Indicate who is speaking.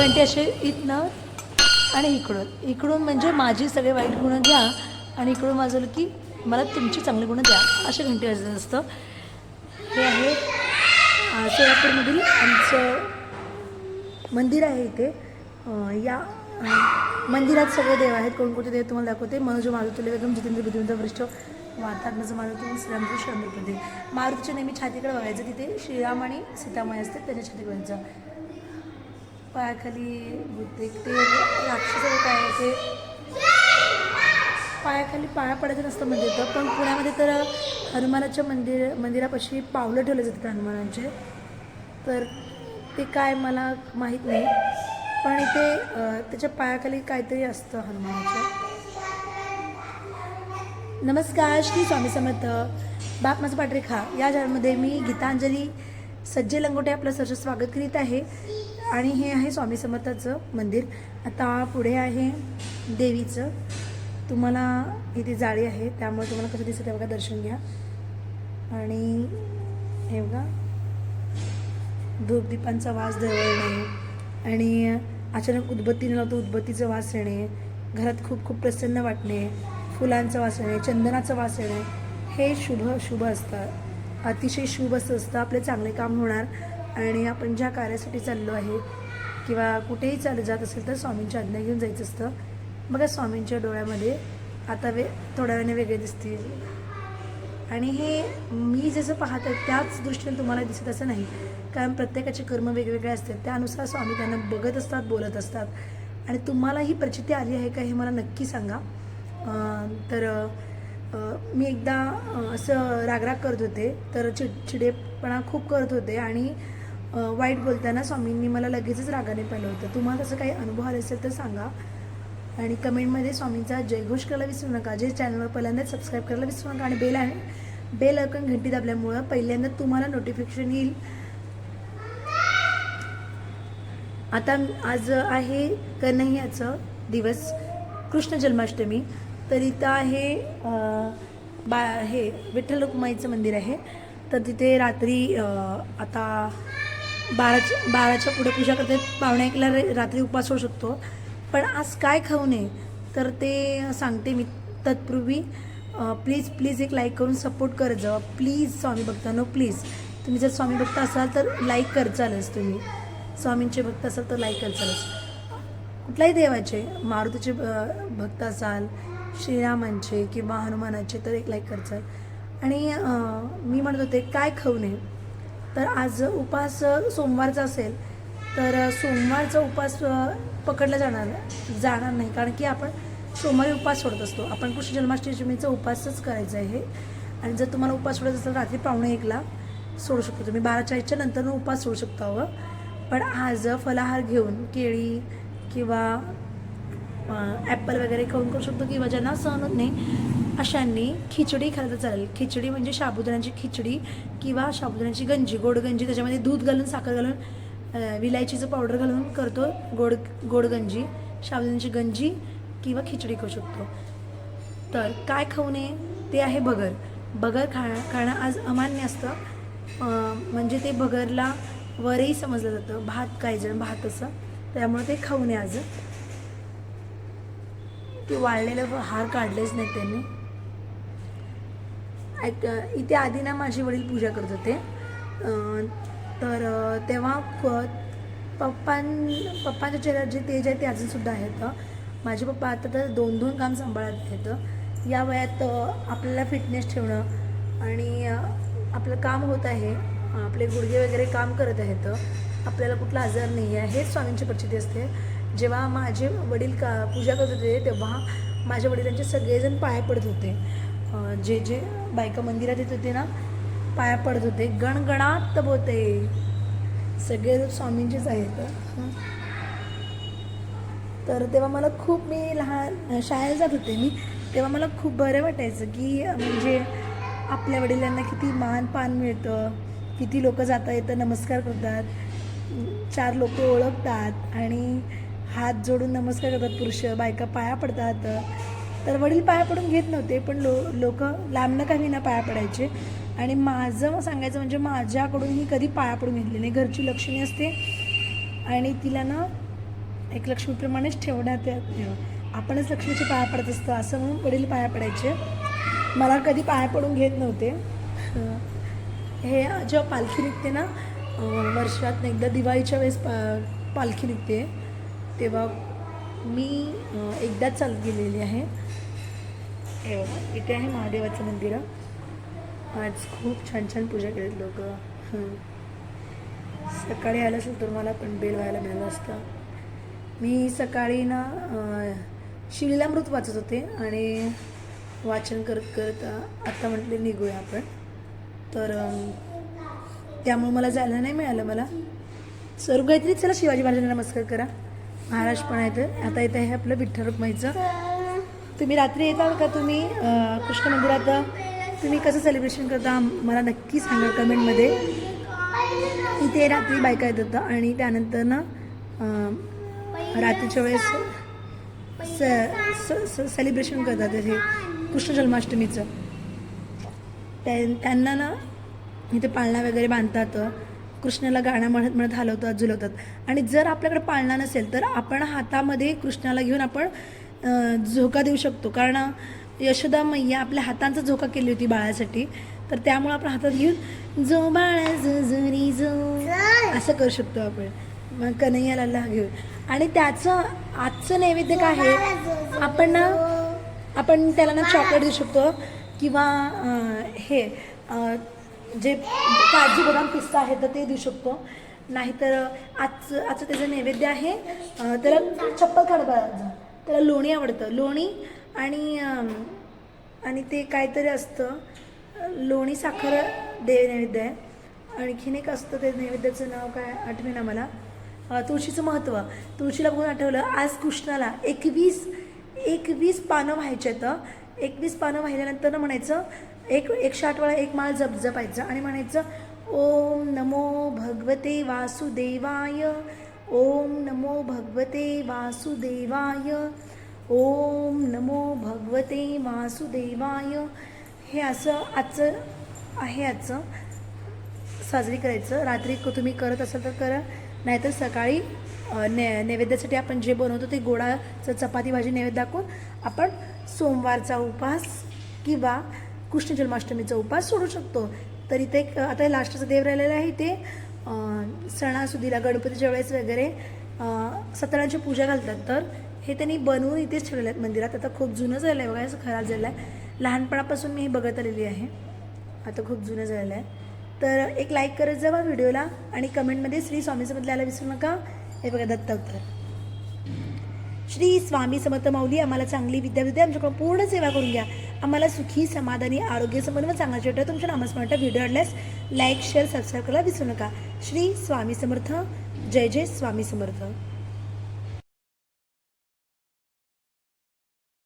Speaker 1: घंटे असे इथनं आणि इकडून. इकडून म्हणजे माझी सगळे वाईट गुणं घ्या आणि इकडून वाजवलं की मला तुमची चांगली गुणं द्या. असे घंटे वाजत असतं. हे आहे सोलापूरमधील आमचं मंदिर आहे इथे. या मंदिरात सगळे देव आहेत. कोणकोणते देव तुम्हाला दाखवते? मनोज मारुतुले वेगम जितेंद्र बुद्धिमंत वरिष्ठ वातात्मचं मारुती श्रीरामकृष्ण अमृतमध्ये मारुतीच्या नेहमी छातीकडे बघायचं तिथे. श्रीराम आणि सीतामाई असते त्याच्या छातीकडे बघायचं. पायाखाली भूत ते राक्षस काय ते पायाखाली पाया पडायचं नसतं म्हणजे तर पण पुण्यामध्ये तर हनुमानाच्या मंदिर मंदिरापाशी पावलं ठेवले जातात हनुमानांचे. तर ते काय मला माहीत नाही. पण इथे त्याच्या पायाखाली काहीतरी असतं हनुमानाच्या नमस्कार श्री स्वामी समर्थ. बाप माझं पाठरेखा या चॅनलमध्ये मी गीतांजली सज्जे लंगोटे आपलं सरस स्वागत करीत आहे. आणि हे आहे स्वामी समर्थाचं मंदिर. आता पुढे आहे देवीचं. तुम्हाला इथे जाळी आहे त्यामुळे तुम्हाला कसं दिसतं ते बघा दर्शन घ्या. आणि हे बघा धूपदीपांचा वास दळवणे आणि अचानक उदबत्तीने लावतो उदबत्तीचा वास येणे घरात खूप खूप प्रसन्न वाटणे फुलांचा वास येणे चंदनाचा वास येणे हे शुभ शुभ असतं. अतिशय शुभ असं असतं आपले चांगले काम होणार. आणि आपण ज्या कार्यासाठी चाललो आहे किंवा कुठेही चालत जात असेल तर स्वामींची आज्ञा घेऊन जायचं असतं. बघा स्वामींच्या डोळ्यामध्ये आता वे थोड्या वेळाने वेगळे दिसतील. आणि हे मी जसं पाहत आहे त्याच दृष्टीने तुम्हाला दिसत असं नाही. कारण प्रत्येकाचे कर्म वेगवेगळे असतात. त्यानुसार स्वामी त्यांना बघत असतात बोलत असतात. आणि तुम्हाला ही प्रचिती आली आहे का हे मला नक्की सांगा. तर मी एकदा असं रागराग करत होते. तर चिडचिडेपणा खूप करत होते. आणि वाईट बोलताना स्वामींनी मला लगेचच रागाने पाहिलं होतं तुम्हाला तसं काही अनुभव आले असेल तर सांगा. आणि कमेंटमध्ये स्वामींचा जयघोष करायला विसरू नका. जे चॅनलवर पहिल्यांदाच सबस्क्राईब करायला विसरू नका. आणि बेल आहे बेल ऐकून घंटी दाबल्यामुळं पहिल्यांदा तुम्हाला नोटिफिकेशन येईल. आता आज आहे कन्हैयाचं दिवस कृष्ण जन्माष्टमी. तर इथं आहे बा हे विठ्ठल रुक्माईचं मंदिर आहे. तर तिथे रात्री आता बाराच्या बाराच्या पुढे पूजा करते. पावणे एकला रे- रात्री उपवास होऊ शकतो. पण आज काय खाऊ नये? तर ते सांगते मी तत्पूर्वी. प्लीज प्लीज एक लाईक करून सपोर्ट करत जावा प्लीज स्वामी भक्तांनो प्लीज तुम्ही जर स्वामी भक्त असाल तर लाईक करचालच तुम्ही. स्वामींचे भक्त असाल तर लाईक करचालच कुठल्याही देवाचे मारुतीचे भक्त असाल श्रीरामांचे किंवा हनुमानाचे तर एक लाईक करचाल आणि मी म्हणत होते काय खाऊ नये? तर आज उपास सोमवारचा असेल तर सोमवारचा उपास पकडला जाणार जाणार नाही. कारण की आपण सोमवारी उपास सोडत असतो. आपण कृष्ण जन्माष्टमीचा उपासच करायचा आहे आणि जर तुम्हाला उपास सोडायचा असेल तर रात्री पावणे एकला सोडू शकतो. तुम्ही बाराच्या इच्छा नंतर उपास सोडू शकता हवं पण आज फलाहार घेऊन केळी किंवा ॲपल वगैरे खाऊन करू शकतो किंवा ज्यांना सहन होत नाही अशांनी खिचडी खायला तर चालेल. खिचडी म्हणजे साबुदाण्याची खिचडी किंवा साबुदाण्याची गंजी गोड गंजी त्याच्यामध्ये दूध घालून साखर घालून विलायचीचं पावडर घालून करतो. गोड गोड गंजी साबुदाण्याची गंजी किंवा खिचडी खाऊ शकतो. तर काय खाऊ नये ते आहे बगर. बगर खा खाणं आज अमान्य असतं. म्हणजे ते बगरला वरही समजलं जातं. भात काही जण भात असं. त्यामुळे ते खाऊ नये आज. ते वाळलेलं हार काढलेच नाहीत त्यांनी. ऐक- इथे आधी ना माझे वडील पूजा करत होते. तर तेव्हा क- पप्पां पप्पांच्या चेहऱ्यात जे तेज आहे ते अजूनसुद्धा आहेत. माझे पप्पा आता तर दोन दोन काम सांभाळत आहेत. या वयात आपल्याला फिटनेस ठेवणं आणि आपलं काम होत आहे. आपले गुडघे वगैरे काम करत आहेत. आपल्याला कुठला आजार नाही आहे हेच स्वामींची प्रचिती असते. जेव्हा माझे वडील का पूजा करत होते तेव्हा माझ्या वडिलांचे सगळेजण पाया पडत होते. जे जे बायका मंदिरात येत होते ना पाया पडत होते. गणगणात बोते. सगळे रूप स्वामींचेच आहेत. तर तेव्हा मला खूप मी लहान शाळेत जात होते मी. तेव्हा मला खूप बरं वाटायचं की म्हणजे आपल्या वडिलांना किती मान पान मिळतं किती लोक जाता येतं नमस्कार करतात. चार लोक ओळखतात आणि हात जोडून नमस्कार करतात पुरुष बायका पाया पडतात. तर वडील पाया पडून घेत नव्हते पण लो लोक लांबनं का विना पाया पडायचे. आणि माझं सांगायचं म्हणजे माझ्याकडून ही कधी पाया पडून घेतली नाही. घरची लक्ष्मी असते आणि तिला ना एक लक्ष्मीप्रमाणेच ठेवण्यात येत आपणच लक्ष्मीची पाया पडत असतो असं म्हणून वडील पाया पडायचे. मला कधी पाया पडून घेत नव्हते. हे जेव्हा पालखी निघते ना वर्षात एकदा दिवाळीच्या वेळेस पा पालखी निघते. तेव्हा मी एकदाच चालत गेलेली आहे. हे बघा, इथे आहे महादेवाचं मंदिर. आज खूप छान छान पूजा केलीत लोक. सकाळी आलं असेल तर मला पण बेल व्हायला मिळालं असतं. मी सकाळी ना शिलामृत वाचत होते आणि वाचन करत करत आत्ता म्हटले निघूया आपण. तर त्यामुळे मला जायला नाही मिळालं मला. सर्व गायत्री चला शिवाजी महाराजांना नमस्कार करा. महाराज पण आहे तर आता इथं आहे आपलं विठ्ठल रुक्माईचं. तुम्ही रात्री येताल का तुम्ही? कृष्ण मंदिरात तुम्ही कसं सेलिब्रेशन करता? मला नक्की सांगा कमेंटमध्ये इथे रात्री बायका येत होतं आणि त्यानंतर ना रात्रीच्या वेळेस स- स- स- सेलिब्रेशन करतात हे कृष्ण जन्माष्टमीचं. त्यांना ना इथे पाळणा वगैरे बांधतात. कृष्णाला गाणं म्हणत म्हणत हलवतात झुलवतात. आणि जर आपल्याकडे पाळणा नसेल तर आपण हातामध्ये कृष्णाला घेऊन आपण झोका देऊ शकतो. कारण यशोदा मैया आपल्या हातांचा झोका केली होती बाळासाठी. तर त्यामुळे आपण हातात घेऊन जो बाळा जो जरी जो असं करू शकतो आपण. मग कन्हैयाला घेऊन. आणि त्याचं आजचं नैवेद्य काय आहे? आपण ना आपण त्याला ना चॉकलेट देऊ शकतो. किंवा हे जे काजू बदाम पिस्ता आहे तर ते देऊ शकतो. नाहीतर आजचं आजचं त्याचं नैवेद्य आहे. त्याला चप्पल काढ बाळाचं त्याला लोणी आवडतं. लोणी आणि आणि ते काहीतरी असतं. लोणी साखर देव नैवेद्य आहे. आणखीन एक असतं ते नैवेद्याचं नाव काय आठवे ना मला तुळशीचं महत्त्व. तुळशीला बघून आठवलं? आज कृष्णाला एकवीस एकवीस पानं व्हायचे तर एकवीस पानं वाहिल्यानंतर म्हणायचं एक एकशे आठ वेळा एक माळ जप जपायचं आणि म्हणायचं ओम नमो भगवते वासुदेवाय. ओम नमो भगवते वासुदेवाय ओम नमो भगवते वासुदेवाय. हे असं आजचं आहे आजचं साजरी करायचं. रात्री क- तुम्ही करत असाल तर करा. नाहीतर सकाळी ने नैवेद्यासाठी आपण जे बनवतो ते गोडाचं चपाती भाजी नैवेद्य दाखवून आपण सोमवारचा उपास किंवा कृष्ण जन्माष्टमीचा उपास सोडू शकतो. तर इथे आता लास्टचं देव राहिलेलं आहे. ते सणासुदीला गणपतीच्या वेळेस वगैरे सतरांची पूजा घालतात. तर हे त्यांनी बनवून इथेच ठेवलेलं आहेत मंदिरात. आता खूप जुनं झालं आहे बघा असं खराब झालं आहे लहानपणापासून मी हे बघत आलेली आहे. आता खूप जुनं झालेलं आहे. तर एक लाईक करत जावा व्हिडिओला आणि कमेंटमध्ये श्री स्वामी समर्थ विसरू नका. हे बघा दत्त उत्तर श्री स्वामी समर्थ माऊली आम्हाला चांगली विद्यार्थी आमच्याकडून पूर्ण सेवा करून घ्या. आम्हाला सुखी समाधानी आरोग्य संबंध व चांगला वाटतं तुमच्या नामस्मरणात व्हिडिओ आवडल्यास लाईक शेअर सबस्क्राईब करायला विसरू नका. श्री स्वामी समर्थ जय जय स्वामी समर्थ.